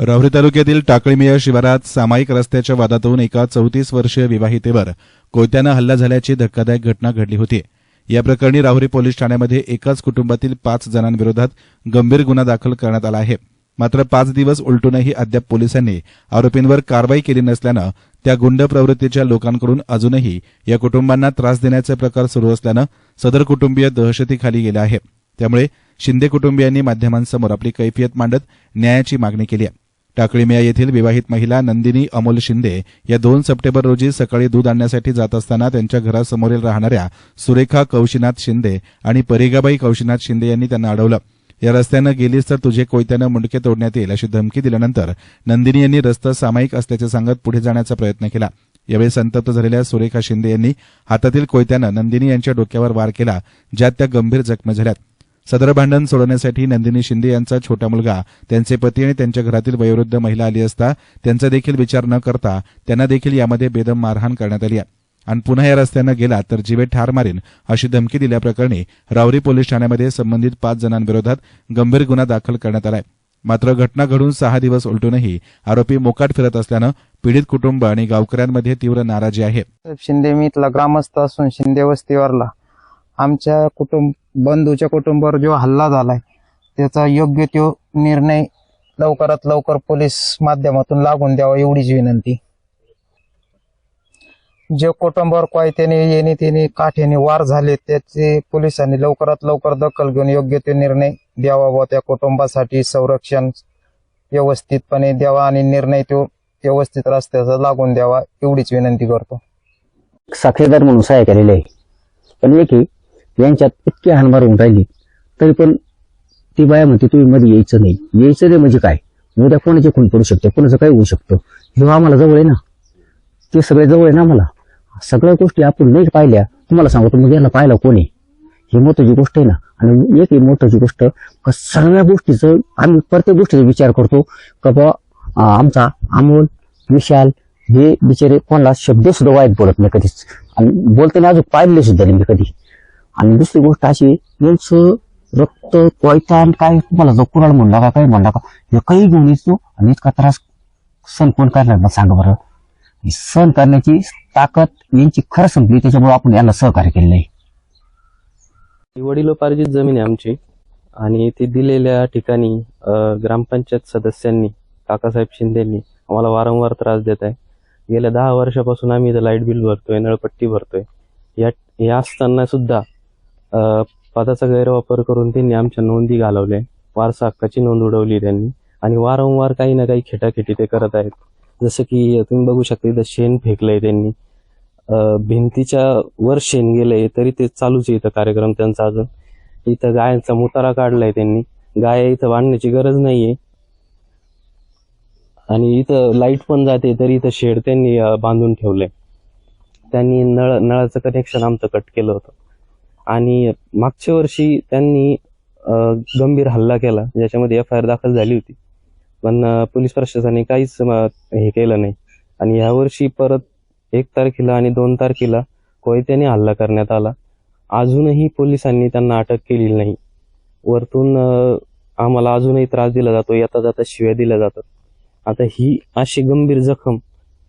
राहुरी तालुक्यातील टाकळीमिया शिवारात सामायिक रस्त्याच्या वादातून एका चौतीस वर्षीय विवाहितेवर कोयत्यानं हल्ला झाल्याची धक्कादायक घटना घडली होती. या प्रकरणी राहुरी पोलीस ठाण्यामध्ये एकाच कुटुंबातील पाच जणांविरोधात गंभीर गुन्हा दाखल करण्यात आला आहे. मात्र पाच दिवस उलटूनही अद्याप पोलिसांनी आरोपींवर कारवाई केली नसल्यानं त्या गुंड प्रवृत्तीच्या लोकांकडून अजूनही या कुटुंबांना त्रास देण्याचे प्रकार सुरू असल्यानं सदर कुटुंबीय दहशतीखाली गेले आहे. त्यामुळे शिंदे कुटुंबियांनी माध्यमांसमोर आपली कैफियत मांडत न्यायाची मागणी केली आहे. टाकळीमिया येथील विवाहित महिला नंदिनी अमोल शिंदे या दोन सप्टेंबर रोजी सकाळी दूध आणण्यासाठी जात असताना त्यांच्या घरासमोरील राहणाऱ्या सुरेखा कौशिनाथ शिंदे आणि परिगाबाई कौशिनाथ शिंदे यांनी त्यांना अडवलं. या रस्त्यानं गेलीस तर तुझे कोयत्यानं मुंडके तोडण्यात येईल अशी धमकी दिल्यानंतर नंदिनी यांनी रस्ता सामायिक असल्याचे सांगत पुढे जाण्याचा प्रयत्न केला. यावेळी संतप्त झालेल्या सुरेखा शिंदे यांनी हातातील कोयत्यानं नंदिनी यांच्या डोक्यावर वार केला ज्यात त्या गंभीर जखमी झाल्यात. सदर भांडण सोडवण्यासाठी नंदिनी शिंदे यांचा छोटा मुलगा त्यांचे पती आणि त्यांच्या घरातील वयोवृद्ध महिला आली असता त्यांचा देखील विचार न करता त्यांना देखील यामध्ये बेदम मारहाण करण्यात आली आहे. आणि पुन्हा या रस्त्यानं गेला तर जीवे ठार मारेन अशी धमकी दिल्याप्रकरणी रावरी पोलीस ठाण्यामध्ये संबंधित पाच जणांविरोधात गंभीर गुन्हा दाखल करण्यात आलाय. मात्र घटना घडून सहा दिवस उलटूनही आरोपी मोकाट फिरत असल्यानं पीडित कुटुंब आणि गावकऱ्यांमध्ये तीव्र नाराजी आहे. शिंदे मी इथला ग्रामस्थ असून शिंदे वस्तीवरला. आमच्या कुटुंब बंधूच्या कुटुंबावर जो हल्ला झालाय त्याचा योग्य तो निर्णय लवकरात लवकर पोलीस माध्यमातून लागून द्यावा एवढीच विनंती. जे कुटुंबावर कोयत्याने येणे त्याने काठ्याने वार झाले त्याचे पोलिसांनी लवकरात लवकर दखल घेऊन योग्य ते निर्णय द्यावा व त्या कुटुंबासाठी संरक्षण व्यवस्थितपणे द्यावा आणि निर्णय तो व्यवस्थित रस्त्याचा लागून द्यावा एवढीच विनंती करतो. साक्षीदार म्हणून सहाय्य केलेले आहे. पण की यांच्यात इतकी हानभार होऊन राहिली. तरी पण ती बाया म्हणते तुम्ही मध्ये यायचं नाही. यायचं नाही म्हणजे काय? उद्या कोणाचे खून पडू शकते कोणाचं काय होऊ शकतं? हे आम्हाला जवळ आहे ना? ते सगळे जवळ आहे ना आम्हाला? सगळ्या गोष्टी आपण नाही पाहिल्या तुम्हाला सांगतो मग याला पाहिलं कोणी ही महत्वाची गोष्ट आहे ना? आणि एक ही महत्वाची गोष्ट का सगळ्या गोष्टीचं आम्ही प्रत्येक गोष्टीचा विचार करतो का बा आमचा अमोल विशाल हे बिचारे कोणाला शब्द सुद्धा वाईट बोलत नाही कधीच. आणि बोलताना अजून पाहिले सुद्धा नाही मी कधी. आणि दुसरी गोष्ट अशी यांचं रक्त कोयता आणि काय तुम्हाला जो कुणाला म्हणला का काय म्हणला का हे काही घेऊन येतो आणि इतका त्रास सण कोण करणार ना सांगा बरं. सण सहन करण्याची ताकद यांची खरं संपली त्याच्यामुळे आपण यांना सहकार्य केलं नाही वडिलोपार्जित जमीन आहे आमची आणि ती दिलेल्या ठिकाणी ग्रामपंचायत सदस्यांनी काकासाहेब शिंदेंनी आम्हाला वारंवार त्रास देत आहे. गेल्या दहा वर्षापासून आम्ही इथं लाइट बिल भरतोय नळपट्टी भरतोय. या या असताना सुद्धा पदाचा गैरवापर करून त्यांनी आमच्या नोंदी घालवल्या. वारसा हक्काची नोंद उडवली त्यांनी. आणि वारंवार काही ना काही खेटाखेटी ते करत आहेत. जसं की तुम्ही बघू शकता इथं शेण फेकलंय त्यांनी. भिंतीच्या वर शेण गेलंय तरी ते चालूच आहे इथं कार्यक्रम त्यांचा अजून. इथं गायांचा मुतारा काढलाय त्यांनी. गाय इथं बांधण्याची गरज नाहीये. आणि इथं लाइट पण जाते तरी इथं शेड त्यांनी बांधून ठेवलंय. त्यांनी नळ नळाचं कनेक्शन आमचं कट केलं होतं. आणि मागच्या वर्षी त्यांनी गंभीर हल्ला केला ज्याच्यामध्ये एफ आय आर दाखल झाली होती. पण पोलीस प्रशासनाने काहीच हे केलं नाही. आणि यावर्षी परत एक तारखेला आणि दोन तारखेला कोयत्याने हल्ला करण्यात आला. अजूनही पोलिसांनी त्यांना अटक केलेली नाही. वरतून आम्हाला अजूनही त्रास दिला जातो येता जाता शिव्या दिल्या जातात. आता ही अशी गंभीर जखम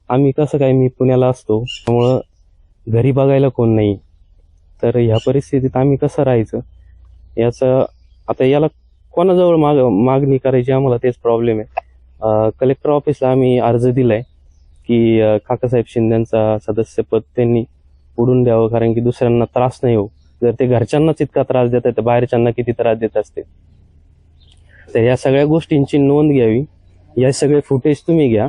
आम्ही कसं काय मी पुण्याला असतो? त्यामुळं घरी बघायला कोण नाही. तर ह्या परिस्थितीत आम्ही कसं राहायचं? याचं आता याला कोणाजवळ माग मागणी करायची आम्हाला तेच प्रॉब्लेम आहे. कलेक्टर ऑफिसला आम्ही अर्ज दिलाय की काकासाहेब शिंदेचा सदस्यपद त्यांनी उडून द्यावं कारण की दुसऱ्यांना त्रास नाही हो. जर ते घरच्यांनाच इतका त्रास देत आहे तर बाहेरच्यांना किती त्रास देत असते तर या सगळ्या गोष्टींची नोंद घ्यावी. या सगळे फुटेज तुम्ही घ्या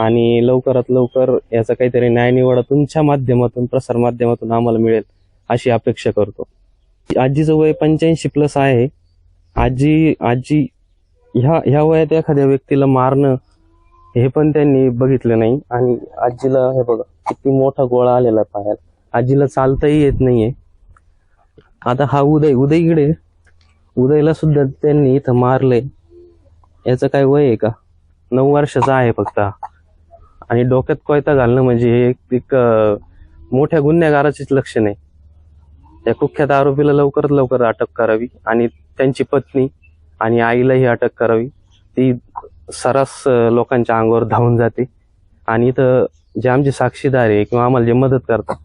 आणि लवकरात लवकर याचा काहीतरी न्यायनिवाडा तुमच्या माध्यमातून प्रसार माध्यमातून आम्हाला मिळेल. अशी अपेक्षा करतो. आजीचं वय पंच्याऐंशी प्लस आहे. आजी आजी ह्या ह्या वयात एखाद्या व्यक्तीला मारणं हे पण त्यांनी बघितलं नाही. आणि आजीला हे बघा किती मोठा गोळा आलेला आहे पायाला आजीला चालताही येत नाहीये. आता हा उदय उदय इकडे उदयला सुद्धा त्यांनी इथं मारलंय. याचं काय वय आहे का? नऊ वर्षाचा आहे फक्त आणि डोक्यात कोयता घालणं म्हणजे हे एक- मोठ्या गुन्हेगाराचेच लक्षण आहे. त्या कुख्यात आरोपीला लवकरात लवकर अटक करावी आणि त्यांची पत्नी आणि आईलाही अटक करावी. ती सरास लोकांच्या अंगावर धावून जाते. आणि इथं जे आमचे साक्षीदार आहे किंवा आम्हाला जे मदत करतात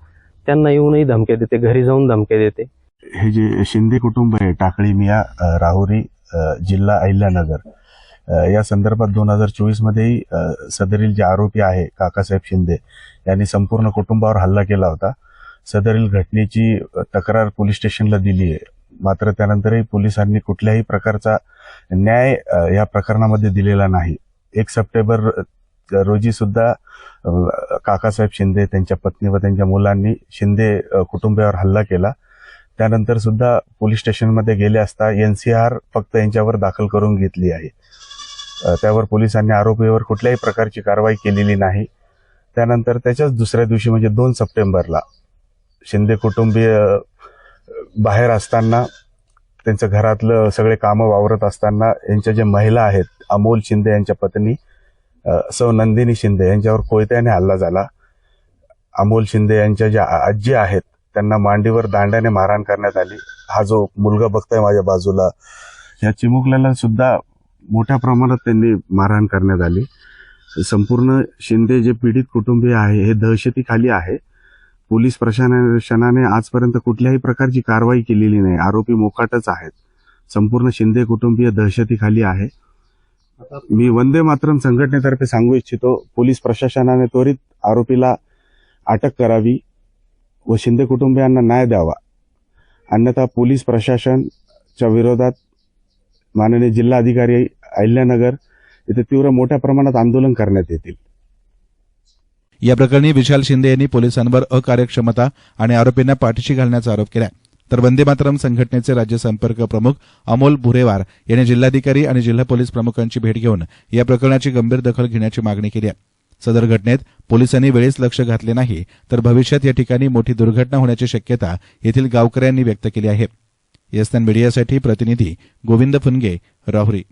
त्यांना येऊनही धमक्या देते घरी जाऊन धमक्या देते. हे जे शिंदे कुटुंब आहे टाकळी मिया राहुरी जिल्हा अहिल्यानगर या संदर्भात दोन हजार चोवीस मध्येही सदरील जे आरोपी आहे काकासाहेब शिंदे यांनी संपूर्ण कुटुंबावर हल्ला केला होता. सदरील घटनेची तक्रार पोलीस स्टेशनला दिली आहे. मात्र त्यानंतरही पोलिसांनी कुठल्याही प्रकारचा न्याय या प्रकरणामध्ये दिलेला नाही. एक सप्टेंबर रोजी सुद्धा काकासाहेब शिंदे त्यांच्या पत्नी व त्यांच्या मुलांनी शिंदे कुटुंबियावर कुटुंबावर हल्ला केला. त्यानंतर सुद्धा पोलीस स्टेशनमध्ये गेले असता एनसीआर फक्त यांच्यावर दाखल करून घेतली आहे. त्यावर पोलिसांनी आरोपीवर कुठल्याही प्रकारची कारवाई केलेली नाही. त्यानंतर त्याच्याच दुसऱ्या दिवशी म्हणजे दोन सप्टेंबरला शिंदे कुटुंबीय बाहेर असताना त्यांचं घरातलं सगळे कामं वावरत असताना यांच्या ज्या महिला आहेत अमोल शिंदे यांच्या पत्नी सौ नंदिनी शिंदे यांच्यावर कोयत्याने हल्ला झाला. अमोल शिंदे यांच्या ज्या आजी आहेत त्यांना मांडीवर दांड्याने मारहाण करण्यात आली. हा जो मुलगा बघतोय माझ्या बाजूला या चिमुकल्याला सुद्धा मोठ्या प्रमाणात त्यांनी मारहाण करण्यात आली. संपूर्ण शिंदे जे पीडित कुटुंबीय आहे हे दहशतीखाली आहे. पोलीस प्रशासनाने आजपर्यंत कुठल्याही प्रकारची कारवाई केलेली नाही. आरोपी मोकाटच आहेत. संपूर्ण शिंदे कुटुंबीय दहशतीखाली आहे. मी वंदे मातरम संघटनेतर्फे सांगू इच्छितो पोलीस प्रशासनाने त्वरित आरोपीला अटक करावी व शिंदे कुटुंबियांना न्याय द्यावा. अन्यथा पोलीस प्रशासनच्या विरोधात माननीय जिल्हाधिकारी अहिल्यानगर इथे तीव्र मोठ्या प्रमाणात आंदोलन करण्यात येतील. या प्रकरणी विशाल शिंदे यांनी पोलिसांवर अकार्यक्षमता आणि आरोपींना पाठीशी घालण्याचा आरोप केला तर वंदे मातरम संघटनेचे राज्य संपर्क प्रमुख अमोल भुरेवार यांनी जिल्हाधिकारी आणि जिल्हा पोलीस प्रमुखांची भेट घेऊन या प्रकरणाची गंभीर दखल घेण्याची मागणी केली आहे. सदर घटनेत पोलिसांनी वेळीच लक्ष घातले नाही तर भविष्यात या ठिकाणी मोठी दुर्घटना होण्याची शक्यता येथील गावकऱ्यांनी व्यक्त केली आहे. एसएन मीडियासाठी प्रतिनिधी गोविंद फुनगे राहुरी.